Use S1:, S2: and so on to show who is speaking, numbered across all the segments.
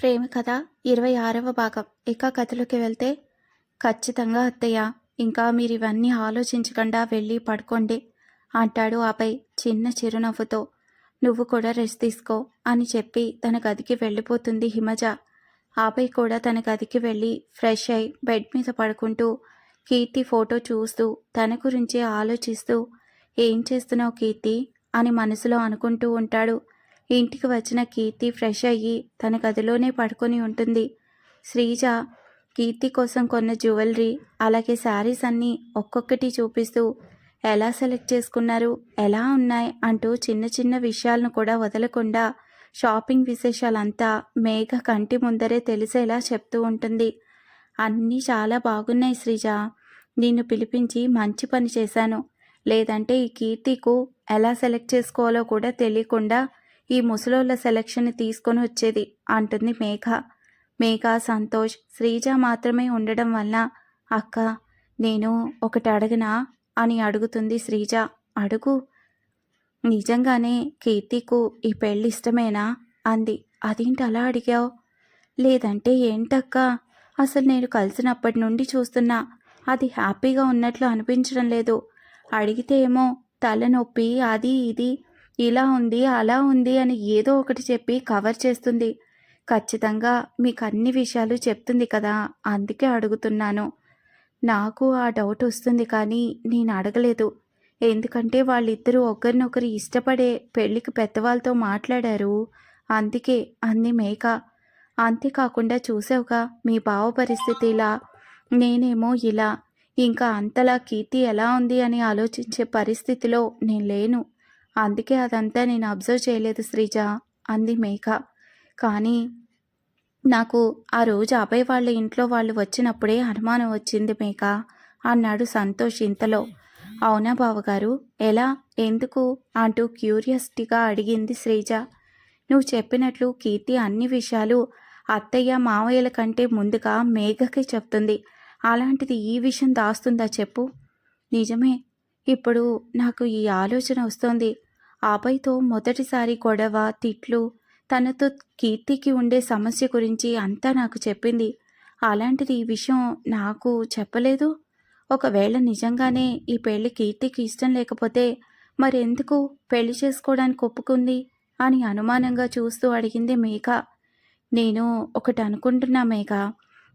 S1: ప్రేమ కథ ఇరవై ఆరవ భాగం. ఇక కథలోకి వెళ్తే ఖచ్చితంగా అత్తయ్య ఇంకా మీరు ఇవన్నీ ఆలోచించకుండా వెళ్ళి పడుకోండి అంటాడు ఆపై చిన్న చిరునవ్వుతో. నువ్వు కూడా రెస్ట్ తీసుకో అని చెప్పి తన గదికి వెళ్ళిపోతుంది హిమజ. ఆపై కూడా తన గదికి వెళ్ళి ఫ్రెష్ అయి బెడ్ మీద పడుకుంటూ కీర్తి ఫోటో చూస్తూ తన గురించే ఆలోచిస్తూ ఏం చేస్తున్నావు కీర్తి? అని మనసులో అనుకుంటూ ఉంటాడు. ఇంటికి వచ్చిన కీర్తి ఫ్రెష్ అయ్యి తన గదిలోనే పడుకొని ఉంటుంది. శ్రీజ కీర్తి కోసం కొన్న జ్యువెలరీ అలాగే శారీస్ అన్నీ ఒక్కొక్కటి చూపిస్తూ ఎలా సెలెక్ట్ చేసుకున్నారు ఎలా ఉన్నాయి అంటూ చిన్న చిన్న విషయాలను కూడా వదలకుండా షాపింగ్ విశేషాలంతా మేఘ కంటి ముందరే తెలిసేలా చెప్తూ ఉంటుంది. అన్నీ చాలా బాగున్నాయి శ్రీజ. నిన్ను పిలిపించి మంచి పని చేశాను. లేదంటే ఈ కీర్తికు ఎలా సెలెక్ట్ చేసుకోవాలో కూడా తెలియకుండా ఈ ముసలోళ్ళ సెలక్షన్ తీసుకొని వచ్చేది అంటుంది మేఘ. మేఘ సంతోష్ శ్రీజ మాత్రమే ఉండడం వల్ల అక్క నేను ఒకటి అడగనా? అని అడుగుతుంది శ్రీజ. అడుగు. నిజంగానే కీర్తికు ఈ పెళ్ళి ఇష్టమేనా? అంది. అదేంటి అలా అడిగావు? లేదంటే ఏంటక్క? అసలు నేను కలిసినప్పటి నుండి చూస్తున్నా. అది హ్యాపీగా ఉన్నట్లు అనిపించడం లేదు. అడిగితే ఏమో తలనొప్పి అది ఇది ఇలా ఉంది అలా ఉంది అని ఏదో ఒకటి చెప్పి కవర్ చేస్తుంది. ఖచ్చితంగా మీకు అన్ని విషయాలు చెప్తుంది కదా అందుకే అడుగుతున్నాను. నాకు ఆ డౌట్ వస్తుంది కానీ నేను అడగలేదు. ఎందుకంటే వాళ్ళిద్దరూ ఒకరినొకరు ఇష్టపడే పెళ్ళికి పెద్దవాళ్ళతో మాట్లాడారు. అందుకే అంది మేక. అంతేకాకుండా చూసావుగా మీ బావ పరిస్థితి ఇలా నేనేమో ఇలా ఇంకా అంతలా కీర్తి ఎలా ఉంది అని ఆలోచించే పరిస్థితిలో నేను లేను. అందుకే అదంతా నేను అబ్జర్వ్ చేయలేదు శ్రీజ అంది మేఘ. కానీ నాకు ఆ రోజు అభయ్ వాళ్ళ ఇంట్లో వాళ్ళు వచ్చినప్పుడే అనుమానం వచ్చింది మేఘ అన్నాడు సంతోష్ ఇంతలో. అవునా బావగారు? ఎలా? ఎందుకు? అంటూ క్యూరియాసిటీగా అడిగింది శ్రీజ. నువ్వు చెప్పినట్లు కీర్తి అన్ని విషయాలు అత్తయ్య మావయ్యల కంటే ముందుగా మేఘకి చెప్తుంది. అలాంటిది ఈ విషయం దాస్తుందా చెప్పు? నిజమే. ఇప్పుడు నాకు ఈ ఆలోచన వస్తోంది. ఆపైతో మొదటిసారి గొడవ తిట్లు తనతో కీర్తికి ఉండే సమస్య గురించి అంతా నాకు చెప్పింది. అలాంటిది ఈ విషయం నాకు చెప్పలేదు. ఒకవేళ నిజంగానే ఈ పెళ్ళి కీర్తికి ఇష్టం లేకపోతే మరెందుకు పెళ్ళి చేసుకోవడానికి ఒప్పుకుంది అని అనుమానంగా చూస్తూ అడిగింది మేఘ. నేను ఒకటి అనుకుంటున్నా మేఘ.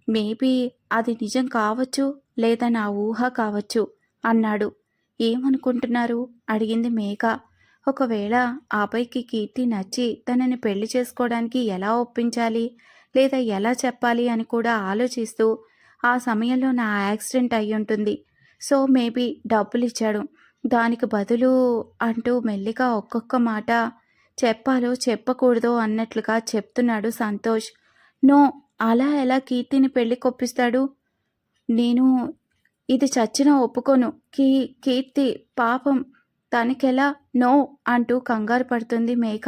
S1: మేబీ అది నిజం కావచ్చు లేదా నా ఊహ కావచ్చు అన్నాడు. ఏమనుకుంటున్నారు? అడిగింది మేఘ. ఒకవేళ ఆపైకి కీర్తి నచ్చి తనని పెళ్ళి చేసుకోవడానికి ఎలా ఒప్పించాలి? లేదా ఎలా చెప్పాలి అని కూడా ఆలోచిస్తూ ఆ సమయంలో నా యాక్సిడెంట్ అయి ఉంటుంది. సో మేబీ డబ్బులు ఇచ్చాడు దానికి బదులు అంటూ మెల్లిగా ఒక్కొక్క మాట చెప్పాలో చెప్పకూడదో అన్నట్లుగా చెప్తున్నాడు సంతోష్. నో అలా ఎలా కీర్తిని పెళ్ళి కొప్పిస్తాడు? నేను ఇది చచ్చినా ఒప్పుకోను. కీ కీర్తి పాపం తనకెలా? నో అంటూ కంగారు పడుతుంది మేఘ.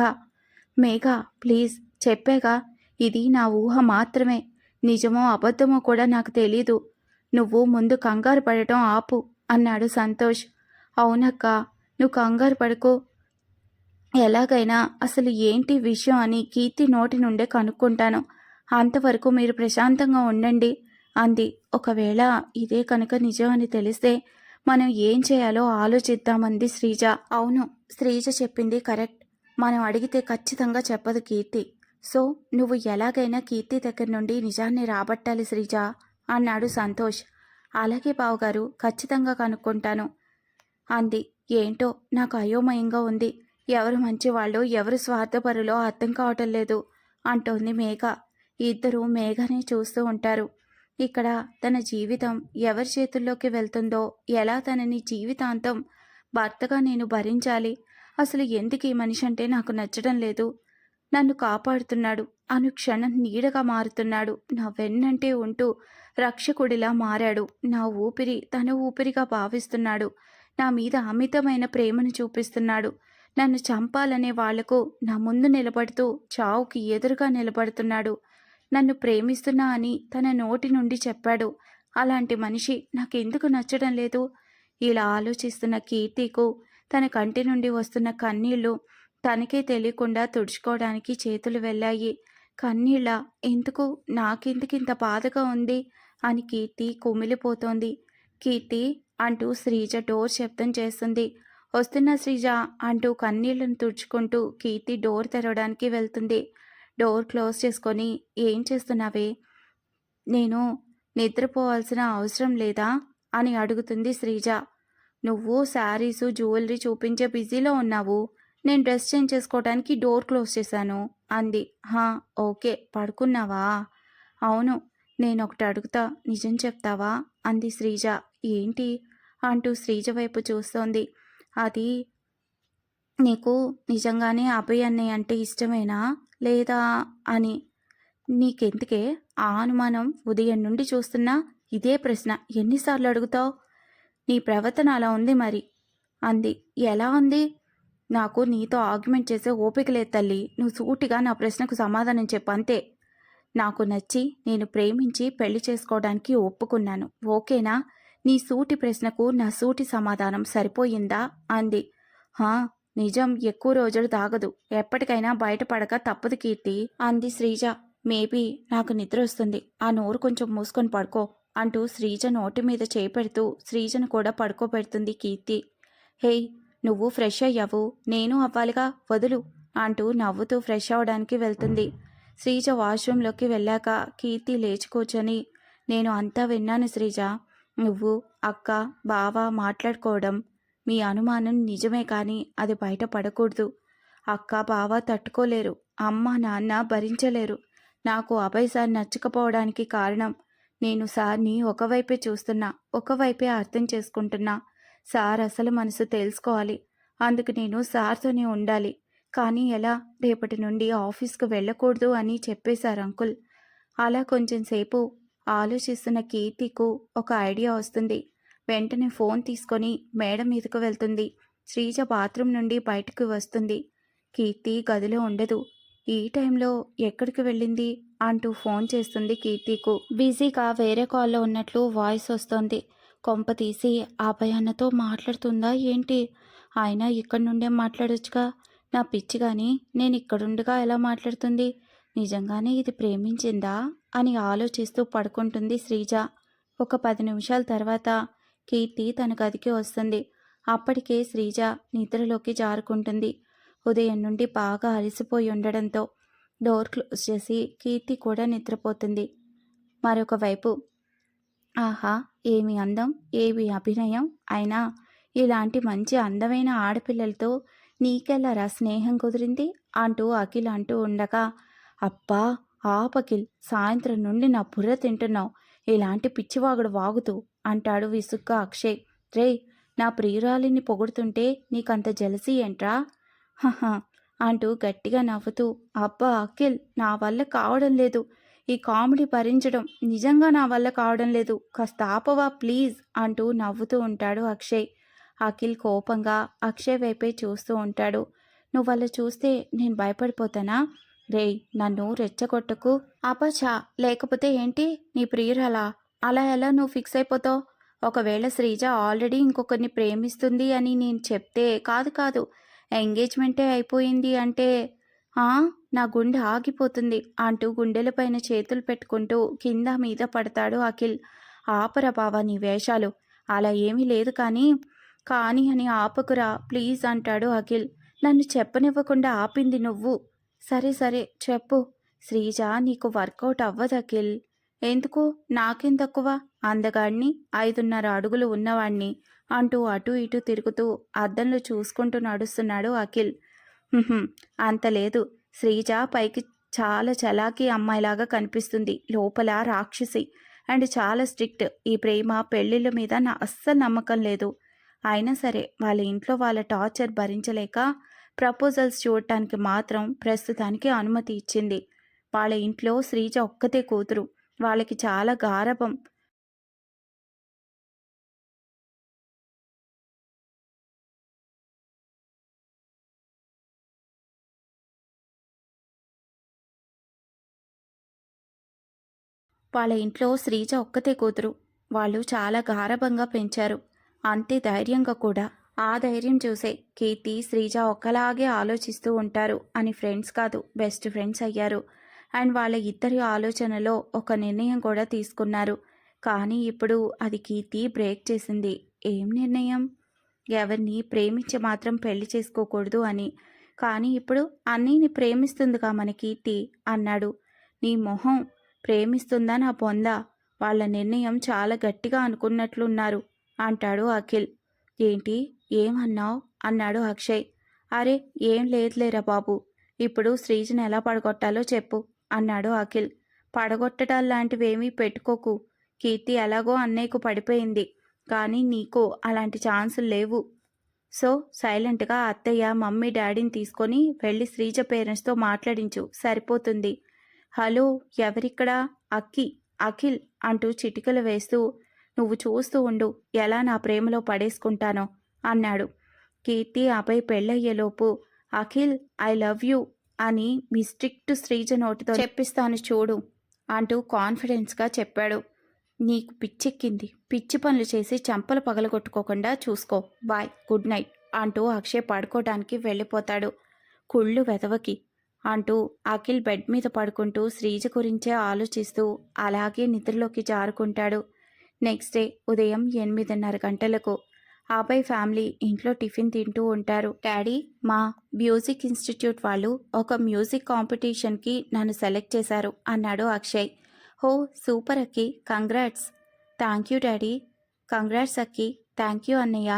S1: మేఘ ప్లీజ్ చెప్పేగా ఇది నా ఊహ మాత్రమే. నిజమో అబద్ధమో కూడా నాకు తెలీదు. నువ్వు ముందు కంగారు పడటం ఆపు అన్నాడు సంతోష్. అవునక్క నువ్వు కంగారు పడుకో. ఎలాగైనా అసలు ఏంటి విషయం అని కీర్తి నోటి నుండే కనుక్కుంటాను. అంతవరకు మీరు ప్రశాంతంగా ఉండండి అంది. ఒకవేళ ఇదే కనుక నిజం అని తెలిస్తే మనం ఏం చేయాలో ఆలోచిద్దామంది శ్రీజ. అవును శ్రీజ చెప్పింది కరెక్ట్. మనం అడిగితే ఖచ్చితంగా చెప్పదు కీర్తి. సో నువ్వు ఎలాగైనా కీర్తి దగ్గర నుండి నిజాన్ని రాబట్టాలి శ్రీజ అన్నాడు సంతోష్. అలాగే బావగారు ఖచ్చితంగా కనుక్కుంటాను. అంది. ఏంటో నాకు అయోమయంగా ఉంది. ఎవరు మంచివాళ్ళు ఎవరు స్వార్థపరులో అర్థం కావటం లేదు అంటోంది మేఘ. ఇద్దరు మేఘని చూస్తూ ఉంటారు. ఇక్కడ తన జీవితం ఎవరి చేతుల్లోకి వెళ్తుందో ఎలా తనని జీవితాంతం భర్తగా నేను భరించాలి? అసలు ఎందుకు ఈ మనిషి అంటే నాకు నచ్చడం లేదు. నన్ను కాపాడుతున్నాడు. అనుక్షణం నీడగా మారుతున్నాడు. నా వెన్నంటే ఉంటూ రక్షకుడిలా మారాడు. నా ఊపిరి తన ఊపిరిగా భావిస్తున్నాడు. నా మీద అమితమైన ప్రేమను చూపిస్తున్నాడు. నన్ను చంపాలనే వాళ్ళకు నా ముందు నిలబడుతూ చావుకి ఎదురుగా నిలబడుతున్నాడు. నన్ను ప్రేమిస్తున్నా అని తన నోటి నుండి చెప్పాడు. అలాంటి మనిషి నాకెందుకు నచ్చడం లేదు? ఇలా ఆలోచిస్తున్న కీర్తికు తన కంటి నుండి వస్తున్న కన్నీళ్ళు తనకే తెలియకుండా తుడుచుకోవడానికి చేతులు వెళ్ళాయి. కన్నీళ్ళ ఎందుకు? నాకెందుకింత బాధగా ఉంది? అని కీర్తి కుమిలిపోతోంది. కీర్తి అంటూ శ్రీజ డోర్ శబ్దం చేస్తుంది. వస్తున్న శ్రీజ అంటూ కన్నీళ్ళను తుడుచుకుంటూ కీర్తి డోర్ తెరవడానికి వెళ్తుంది. డోర్ క్లోజ్ చేసుకొని ఏం చేస్తున్నావే? నేను నిద్రపోవాల్సిన అవసరం లేదా? అని అడుగుతుంది శ్రీజ. నువ్వు శారీసు జ్యువెలరీ చూపించే బిజీలో ఉన్నావు. నేను డ్రెస్ చేంజ్ చేసుకోవడానికి డోర్ క్లోజ్ చేశాను. అంది. హా ఓకే. పడుకున్నావా? అవును. నేను ఒకటి అడుగుతా. నిజం చెప్తావా? అంది శ్రీజ. ఏంటి? అంటూ శ్రీజ వైపు చూస్తోంది. అది నీకు నిజంగానే అభయ్ అన్నయ్య అంటే ఇష్టమేనా? లేదా అని. నీకెందుకే ఆ అనుమానం ఉదయం నుండి చూస్తున్నా? ఇదే ప్రశ్న. ఎన్నిసార్లు అడుగుతావు? నీ ప్రవర్తన అలా ఉంది మరి. అంది. ఎలా ఉంది నాకు నీతో ఆర్గ్యుమెంట్ చేసే ఓపిక లేదు తల్లి. నువ్వు సూటిగా నా ప్రశ్నకు సమాధానం చెప్పు అంతే. నాకు నచ్చి నేను ప్రేమించి పెళ్ళి చేసుకోవడానికి ఒప్పుకున్నాను. ఓకేనా? నీ సూటి ప్రశ్నకు నా సూటి సమాధానం సరిపోయిందా? అంది. హా? నిజం ఎక్కువ రోజులు తాగదు. ఎప్పటికైనా బయటపడక తప్పదు కీర్తి అంది శ్రీజ. మేబీ నాకు నిద్ర వస్తుంది. ఆ నోరు కొంచెం మూసుకొని పడుకో అంటూ శ్రీజ నోటి మీద చేపెడుతూ శ్రీజను కూడా పడుకోబెడుతుంది కీర్తి. హేయ్ నువ్వు ఫ్రెష్ అయ్యావు. నేను అవ్వాలిగా వదులు అంటూ నవ్వుతూ ఫ్రెష్ అవడానికి వెళ్తుంది. శ్రీజ వాష్రూంలోకి వెళ్ళాక కీర్తి లేచి కూర్చొని నేను అంతా విన్నాను శ్రీజ. నువ్వు అక్క బావ మాట్లాడుకోవడం మీ అనుమానం నిజమే కానీ అది బయట పడకూడదు. అక్క బావ తట్టుకోలేరు. అమ్మ నాన్న భరించలేరు. నాకు అభయ్ సార్ నచ్చకపోవడానికి కారణం నేను సార్ని ఒకవైపే చూస్తున్నా ఒకవైపే అర్థం చేసుకుంటున్నా. సార్ అసలు మనసు తెలుసుకోవాలి అందుకు నేను సార్తోనే ఉండాలి. కానీ ఎలా? రేపటి నుండి ఆఫీస్కు వెళ్ళకూడదు అని చెప్పేశారు అంకుల్. అలా కొంచెం సేపు ఆలోచిస్తున్న కీర్తికు ఒక ఐడియా వస్తుంది. వెంటనే ఫోన్ తీసుకొని మేడ మీదకు వెళ్తుంది. శ్రీజ బాత్రూమ్ నుండి బయటకు వస్తుంది. కీర్తి గదిలో ఉండదు. ఈ టైంలో ఎక్కడికి వెళ్ళింది? అంటూ ఫోన్ చేస్తుంది కీర్తికు. బిజీగా వేరే కాల్లో ఉన్నట్లు వాయిస్ వస్తోంది. కొంప తీసి ఆ భయాన్నతో మాట్లాడుతుందా ఏంటి? ఆయన ఇక్కడి నుండే మాట్లాడొచ్చుగా. నా పిచ్చి కానీ నేను ఇక్కడుండగా ఎలా మాట్లాడుతుంది? నిజంగానే ఇది ప్రేమించిందా? అని ఆలోచిస్తూ పడుకుంటుంది శ్రీజ. ఒక పది నిమిషాల తర్వాత కీర్తి తన గదికి వస్తుంది. అప్పటికే శ్రీజ నిద్రలోకి జారుకుంటుంది. ఉదయం నుండి బాగా అలసిపోయి ఉండడంతో డోర్ క్లోజ్ చేసి కీర్తి కూడా నిద్రపోతుంది. మరొక వైపు ఆహా ఏమి అందం ఏమి అభినయం? అయినా ఇలాంటి మంచి అందమైన ఆడపిల్లలతో నీకెళ్ళరా స్నేహం కుదిరింది? అంటూ అఖిల్ అంటూ ఉండగా అబ్బా ఆపకిల్ సాయంత్రం నుండి నా బుర్ర తింటున్నావు. ఇలాంటి పిచ్చివాగుడు వాగుతూ అంటాడు విసుగ్గా అక్షయ్. రే నా ప్రియురాలిని పొగుడుతుంటే నీకంత జలసి ఏంట్రా? హహ అంటూ గట్టిగా నవ్వుతూ అబ్బా అఖిల్ నా వల్ల కావడం లేదు. ఈ కామెడీ భరించడం నిజంగా నా వల్ల కావడం లేదు. కాస్త ఆపవా ప్లీజ్ అంటూ నవ్వుతూ ఉంటాడు అక్షయ్. అఖిల్ కోపంగా అక్షయ్ వైపే చూస్తూ ఉంటాడు. నువ్వు వాళ్ళ చూస్తే నేను భయపడిపోతానా? రేయ్ నన్ను రెచ్చగొట్టకు. అపచా లేకపోతే ఏంటి? నీ ప్రియురాలా? అలా ఎలా నువ్వు ఫిక్స్ అయిపోతావు? ఒకవేళ శ్రీజ ఆల్రెడీ ఇంకొకరిని ప్రేమిస్తుంది అని నేను చెప్తే కాదు కాదు ఎంగేజ్మెంటే అయిపోయింది అంటే నా గుండె ఆగిపోతుంది అంటూ గుండెలపైన చేతులు పెట్టుకుంటూ కింద మీద పడతాడు అఖిల్. ఆపరా బావా నీ వేషాలు. అలా ఏమీ లేదు కానీ కానీ అని ఆపకురా ప్లీజ్ అంటాడు అఖిల్. నన్ను చెప్పనివ్వకుండా ఆపింది నువ్వు. సరే సరే చెప్పు. శ్రీజ నీకు వర్కౌట్ అవ్వదు అఖిల్. ఎందుకు? నాకేం తక్కువ? అందగాడిని ఐదున్నర అడుగులు ఉన్నవాణ్ణి అంటూ అటు ఇటు తిరుగుతూ అద్దంలో చూసుకుంటూ నడుస్తున్నాడు అఖిల్. అంత లేదు. శ్రీజ పైకి చాలా చలాకీ అమ్మాయిలాగా కనిపిస్తుంది. లోపల రాక్షసి అండ్ చాలా స్ట్రిక్ట్. ఈ ప్రేమ పెళ్ళిళ్ళ మీద నా అస్సలు నమ్మకం లేదు. అయినా సరే వాళ్ళ ఇంట్లో వాళ్ళ టార్చర్ భరించలేక ప్రపోజల్స్ చూడటానికి మాత్రం ప్రస్తుతానికి అనుమతి ఇచ్చింది. వాళ్ళ ఇంట్లో శ్రీజ ఒక్కతే కూతురు. వాళ్ళకి చాలా గారభం. వాళ్ళ ఇంట్లో శ్రీజ ఒక్కతే కూతురు. వాళ్ళు చాలా గారభంగా పెంచారు. అంతే ధైర్యంగా కూడా. ఆ ధైర్యం చూసే కీర్తి శ్రీజ ఒక్కలాగే ఆలోచిస్తూ ఉంటారు. అని ఫ్రెండ్స్ కాదు బెస్ట్ ఫ్రెండ్స్ అయ్యారు. అండ్ వాళ్ళ ఇద్దరి ఆలోచనలో ఒక నిర్ణయం కూడా తీసుకున్నారు. కానీ ఇప్పుడు అది కీర్తి బ్రేక్ చేసింది. ఏం నిర్ణయం? ఎవరిని ప్రేమించి మాత్రం పెళ్ళి చేసుకోకూడదు అని. కానీ ఇప్పుడు అన్నీని ప్రేమిస్తుందిగా మన కీర్తి అన్నాడు. నీ మొహం ప్రేమిస్తుందా నా పొందా వాళ్ళ నిర్ణయం చాలా గట్టిగా అనుకున్నట్లున్నారు అంటాడు అఖిల్. ఏంటి? ఏమన్నావు? అన్నాడు అక్షయ్. అరే ఏం లేదులేరా బాబు. ఇప్పుడు శ్రీజను ఎలా పడగొట్టాలో చెప్పు. అన్నాడు అఖిల్. పడగొట్టడాలాంటివేమీ పెట్టుకోకు. కీర్తి ఎలాగో అన్నయ్యకు పడిపోయింది. కానీ నీకు అలాంటి ఛాన్సులు లేవు. సో సైలెంట్గా అత్తయ్య మమ్మీ డాడీని తీసుకొని వెళ్ళి శ్రీజ పేరెంట్స్తో మాట్లాడించు. సరిపోతుంది. హలో ఎవరిక్కడా? అక్కి అఖిల్ అంటూ చిటికలు వేస్తూ నువ్వు చూస్తూ ఉండు. ఎలా నా ప్రేమలో పడేసుకుంటానో అన్నాడు. కీర్తి ఆపై పెళ్ళయ్యేలోపు అఖిల్ ఐ లవ్ యూ అని మీ స్ట్రిక్ట్ శ్రీజ నోటితో చెప్పిస్తాను చూడు అంటూ కాన్ఫిడెన్స్గా చెప్పాడు. నీకు పిచ్చెక్కింది. పిచ్చి పనులు చేసి చంపలు పగలగొట్టుకోకుండా చూసుకో. బాయ్ గుడ్ నైట్ అంటూ అక్షయ్ పడుకోవడానికి వెళ్ళిపోతాడు. కుళ్ళు వెదవకి అంటూ అఖిల్ బెడ్ మీద పడుకుంటూ శ్రీజ గురించే ఆలోచిస్తూ అలాగే నిద్రలోకి జారుకుంటాడు. నెక్స్ట్ డే ఉదయం ఎనిమిదిన్నర గంటలకు ఆపై ఫ్యామిలీ ఇంట్లో టిఫిన్ తింటూ ఉంటారు. డాడీ మా మ్యూజిక్ ఇన్స్టిట్యూట్ వాళ్ళు ఒక మ్యూజిక్ కాంపిటీషన్కి నన్ను సెలెక్ట్ చేశారు అన్నాడు అక్షయ్. హో super Akki. Congrats. Thank you daddy. Congrats Akki. Thank you అన్నయ్య.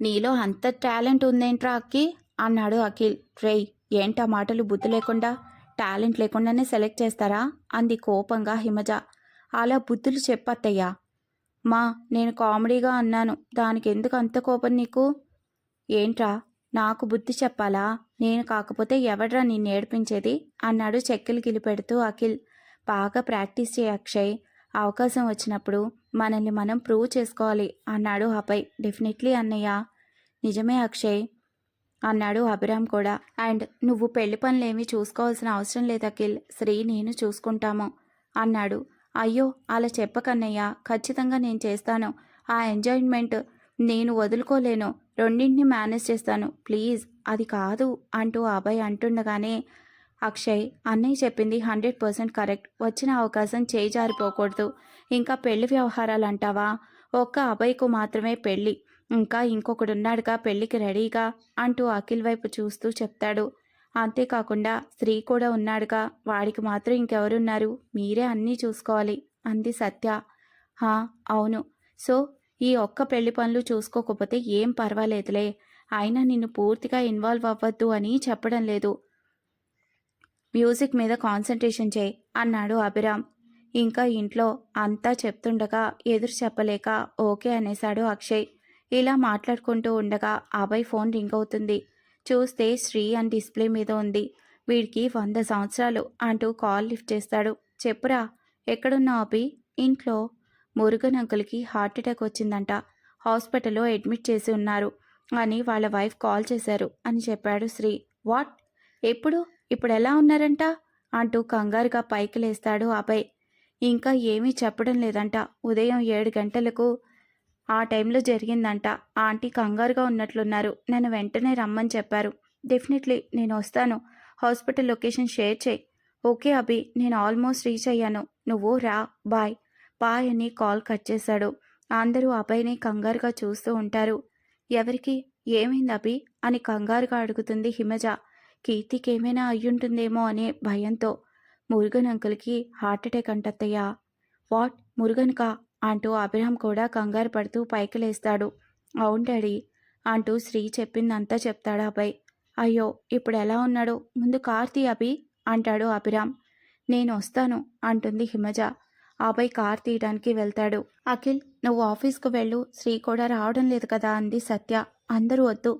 S1: నీలో అంత టాలెంట్ ఉందేంట్రా అక్కి? అన్నాడు అఖిల్. రేయ్ ఏంటా మాటలు బుద్ధి లేకుండా టాలెంట్ లేకుండానే సెలెక్ట్ చేస్తారా? అంది కోపంగా హిమజ. అలా బుద్ధులు చెప్పత్తయ్యా. మా నేను కామెడీగా అన్నాను. దానికి ఎందుకు అంత కోపం నీకు? ఏంట్రా నాకు బుద్ధి చెప్పాలా? నేను కాకపోతే ఎవడ్రా నిన్ను ఏడిపించేది? అన్నాడు చెక్కిలు గిలిపెడుతూ అఖిల్. బాగా ప్రాక్టీస్ చేయ అక్షయ్. అవకాశం వచ్చినప్పుడు మనల్ని మనం ప్రూవ్ చేసుకోవాలి అన్నాడు అపై డెఫినెట్లీ అన్నయ్య. నిజమే అక్షయ్ అన్నాడు అభిరామ్ కూడా. అండ్ నువ్వు పెళ్ళి పనులేమీ చూసుకోవాల్సిన అవసరం లేదు అఖిల్. శ్రీ నేను చూసుకుంటాము అన్నాడు. అయ్యో అలా చెప్పకన్నయ్య ఖచ్చితంగా నేను చేస్తాను. ఆ ఎంజాయ్మెంట్ నేను వదులుకోలేను. రెండింటిని మేనేజ్ చేస్తాను. ప్లీజ్ అది కాదు అంటూ అభయ్ అంటుండగానే అక్షయ్ అన్నయ్య చెప్పింది హండ్రెడ్ పర్సెంట్ కరెక్ట్. వచ్చిన అవకాశం చేజారిపోకూడదు ఇంకా పెళ్ళి వ్యవహారాలు అంటావా? ఒక్క అభయ్కు మాత్రమే పెళ్ళి ఇంకా ఇంకొకడున్నాడుగా పెళ్ళికి రెడీగా అంటూ అఖిల్ వైపు చూస్తూ చెప్తాడు. అంతేకాకుండా స్త్రీ కూడా ఉన్నాడుగా. వాడికి మాత్రం ఇంకెవరున్నారు? మీరే అన్నీ చూసుకోవాలి. అంది సత్య. హా అవును. సో ఈ ఒక్క పెళ్ళి పనులు చూసుకోకపోతే ఏం పర్వాలేదులే. అయినా నిన్ను పూర్తిగా ఇన్వాల్వ్ అవ్వద్దు అని చెప్పడం లేదు. మ్యూజిక్ మీద కాన్సన్ట్రేషన్ చేయి అన్నాడు అభిరామ్. ఇంకా ఇంట్లో అంతా చెప్తుండగా ఎదురు చెప్పలేక ఓకే అనేశాడు అక్షయ్. ఇలా మాట్లాడుకుంటూ ఉండగా అభయ్ ఫోన్ రింగ్ అవుతుంది. చూస్తే శ్రీ అని డిస్ప్లే మీద ఉంది. వీడికి వంద సంవత్సరాలు అంటూ కాల్ లిఫ్ట్ చేస్తాడు. చెప్పురా ఎక్కడున్నా అభి? ఇంట్లో మురుగన్ అంకుల్కి హార్ట్ అటాక్ వచ్చిందంట. హాస్పిటల్లో అడ్మిట్ చేసి ఉన్నారు అని వాళ్ళ వైఫ్ కాల్ చేశారు అని చెప్పాడు శ్రీ. వాట్? ఎప్పుడు? ఇప్పుడు ఎలా ఉన్నారంట? అంటూ కంగారుగా పైకి లేస్తాడు అభయ్. ఇంకా ఏమీ చెప్పడం లేదంట. ఉదయం ఏడు గంటలకు ఆ టైంలో జరిగిందంట. ఆంటీ కంగారుగా ఉన్నట్లున్నారు. నన్ను వెంటనే రమ్మని చెప్పారు. డెఫినెట్లీ నేను వస్తాను. హాస్పిటల్ లొకేషన్ షేర్ చేయి. ఓకే అభి నేను ఆల్మోస్ట్ రీచ్ అయ్యాను. నువ్వు రా బాయ్. బాయ్ అని కాల్ కట్ చేశాడు. అందరూ అభయ్ని కంగారుగా చూస్తూ ఉంటారు. ఎవరికి? ఏమైంది అభి? అని కంగారుగా అడుగుతుంది హిమజ. కీర్తికి ఏమైనా అయ్యుంటుందేమో అనే భయంతో. మురుగన్ అంకుల్కి హార్ట్ అటాక్ అంటత్తయ్యా. వాట్? మురుగన్కా? అంటూ అభిరామ్ కూడా కంగారు పడుతూ పైకి లేస్తాడు. అవును డాడీ అంటూ శ్రీ చెప్పిందంతా చెప్తాడు అభయ్ అయ్యో ఇప్పుడు ఎలా ఉన్నాడు? ముందు కార్తీ అభి అంటాడు అభిరామ్. నేను వస్తాను అంటుంది హిమజ. అభయ్ కార్ తీయడానికి వెళ్తాడు. అఖిల్ నువ్వు ఆఫీస్కు వెళ్ళు శ్రీ కూడా రావడం లేదు కదా అంది సత్య. అందరూ వద్దు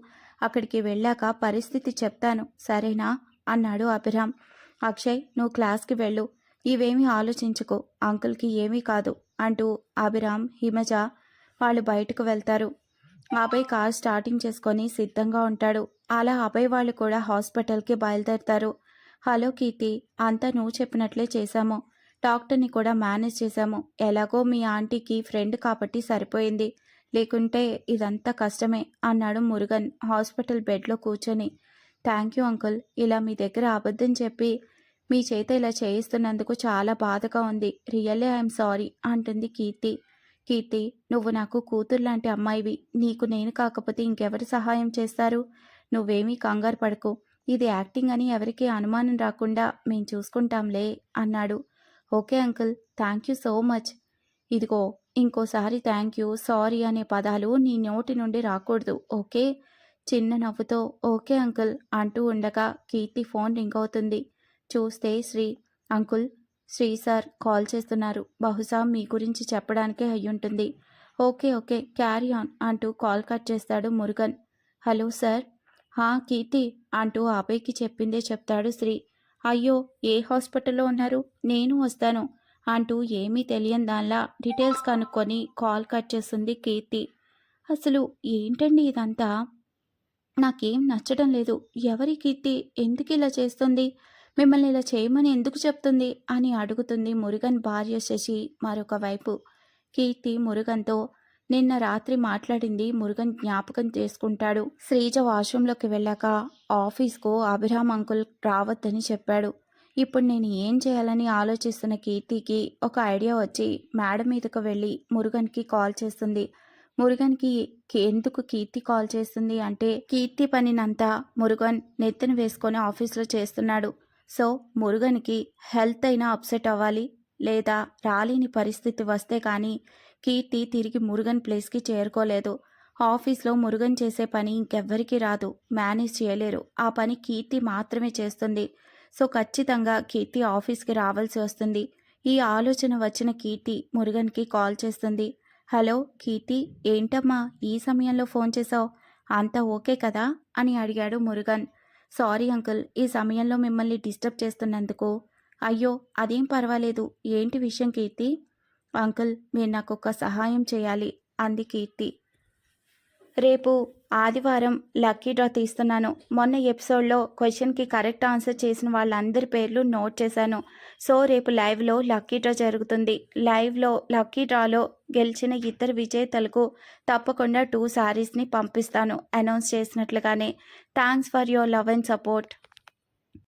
S1: అక్కడికి వెళ్ళాక పరిస్థితి చెప్తాను సరేనా? అన్నాడు అభిరామ్. అక్షయ్ నువ్వు క్లాస్కి వెళ్ళు ఇవేమీ ఆలోచించుకో అంకుల్కి ఏమీ కాదు. అంటూ అభిరామ్ హిమజ వాళ్ళు బయటకు వెళ్తారు. అభయ్ కార్ స్టార్టింగ్ చేసుకొని సిద్ధంగా ఉంటాడు. అలా అభయ్ వాళ్ళు కూడా హాస్పిటల్కి బయలుదేరుతారు. హలో కీర్తి అంతా నువ్వు చెప్పినట్లే చేశాము. డాక్టర్ని కూడా మేనేజ్ చేశాము. ఎలాగో మీ ఆంటీకి ఫ్రెండ్ కాబట్టి సరిపోయింది. లేకుంటే ఇదంతా కష్టమే అన్నాడు మురుగన్ హాస్పిటల్ బెడ్లో కూర్చొని. థ్యాంక్ యూ అంకుల్ ఇలా మీ దగ్గర అబద్ధం చెప్పి మీ చేత ఇలా చేయిస్తున్నందుకు చాలా బాధగా ఉంది. రియల్లీ ఐఎమ్ సారీ అంటుంది కీర్తి. కీర్తి నువ్వు నాకు కూతురు లాంటి అమ్మాయివి. నీకు నేను కాకపోతే ఇంకెవరు సహాయం చేస్తారు? నువ్వేమీ కంగారు పడకు. ఇది యాక్టింగ్ అని ఎవరికీ అనుమానం రాకుండా మేం చూసుకుంటాంలే అన్నాడు. Okay uncle thank you so much. ఇదిగో ఇంకోసారి థ్యాంక్ యూ సారీ అనే పదాలు నీ నోటి నుండి రాకూడదు ఓకే? చిన్న నవ్వుతో ఓకే అంకుల్ అంటూ ఉండగా కీర్తి ఫోన్ రింగ్ అవుతుంది. చూస్తే Sri uncle Sri sir call చేస్తున్నారు. బహుశా మీ గురించి చెప్పడానికే అయ్యుంటుంది. ఓకే ఓకే క్యారీ ఆన్ అంటూ కాల్ కట్ చేస్తాడు మురుగన్. Hello sir. హా కీర్తి అంటూ అభయ్కి చెప్పిందే చెప్తాడు శ్రీ. అయ్యో ఏ హాస్పిటల్లో ఉన్నారు? నేను వస్తాను అంటూ ఏమీ తెలియని దానిలా డీటెయిల్స్ కనుక్కొని కాల్ కట్ చేస్తుంది కీర్తి. అసలు ఏంటండి ఇదంతా? నాకేం నచ్చడం లేదు. ఎవరి కీర్తి? ఎందుకు ఇలా చేస్తుంది? మిమ్మల్ని ఇలా చేయమని ఎందుకు చెప్తుంది? అని అడుగుతుంది మురుగన్ భార్య శశి మరొక వైపు. కీర్తి మురుగన్తో నిన్న రాత్రి మాట్లాడింది మురుగన్ జ్ఞాపకం చేసుకుంటాడు. శ్రీజ వాష్రూంలోకి వెళ్ళాక ఆఫీస్కు అభిరామ్ అంకుల్ రావద్దని చెప్పాడు. ఇప్పుడు నేను ఏం చేయాలని ఆలోచిస్తున్న కీర్తికి ఒక ఐడియా వచ్చి మేడం మీదకు వెళ్ళి మురుగన్కి కాల్ చేస్తుంది. మురుగన్కి ఎందుకు కీర్తి కాల్ చేస్తుంది? అంటే కీర్తి పనినంతా మురుగన్ నెత్తిన వేసుకొని ఆఫీస్లో చేస్తున్నాడు. సో మురుగన్కి హెల్త్ అయినా అప్సెట్ అవ్వాలి లేదా రాలేని పరిస్థితి వస్తే కానీ కీర్తి తిరిగి మురుగన్ ప్లేస్కి చేరుకోలేదు. ఆఫీస్లో మురుగన్ చేసే పని ఇంకెవ్వరికీ రాదు. మేనేజ్ చేయలేరు. ఆ పని కీర్తి మాత్రమే చేస్తుంది. సో ఖచ్చితంగా కీర్తి ఆఫీస్కి రావాల్సి వస్తుంది. ఈ ఆలోచన వచ్చిన కీర్తి మురుగన్కి కాల్ చేస్తుంది. హలో కీర్తి ఏంటమ్మా ఈ సమయంలో ఫోన్ చేసావు? అంతా ఓకే కదా? అని అడిగాడు మురుగన్. సారీ అంకుల్ ఈ సమయంలో మిమ్మల్ని డిస్టర్బ్ చేస్తున్నందుకు. అయ్యో అదేం పర్వాలేదు. ఏంటి విషయం కీర్తి? అంకుల్ మీరు నాకు ఒక సహాయం చేయాలి. అంది కీర్తి. రేపు ఆదివారం లక్కీ డ్రా తీస్తున్నాను. మొన్న ఎపిసోడ్లో క్వశ్చన్కి కరెక్ట్ ఆన్సర్ చేసిన వాళ్ళందరి పేర్లు నోట్ చేశాను. సో రేపు లైవ్లో లక్కీ డ్రా జరుగుతుంది. లైవ్లో లక్కీ డ్రాలో గెలిచిన ఇద్దరు విజేతలకు తప్పకుండా టూ శారీస్ని పంపిస్తాను announce చేసినట్లుగానే. Thanks for your love and support.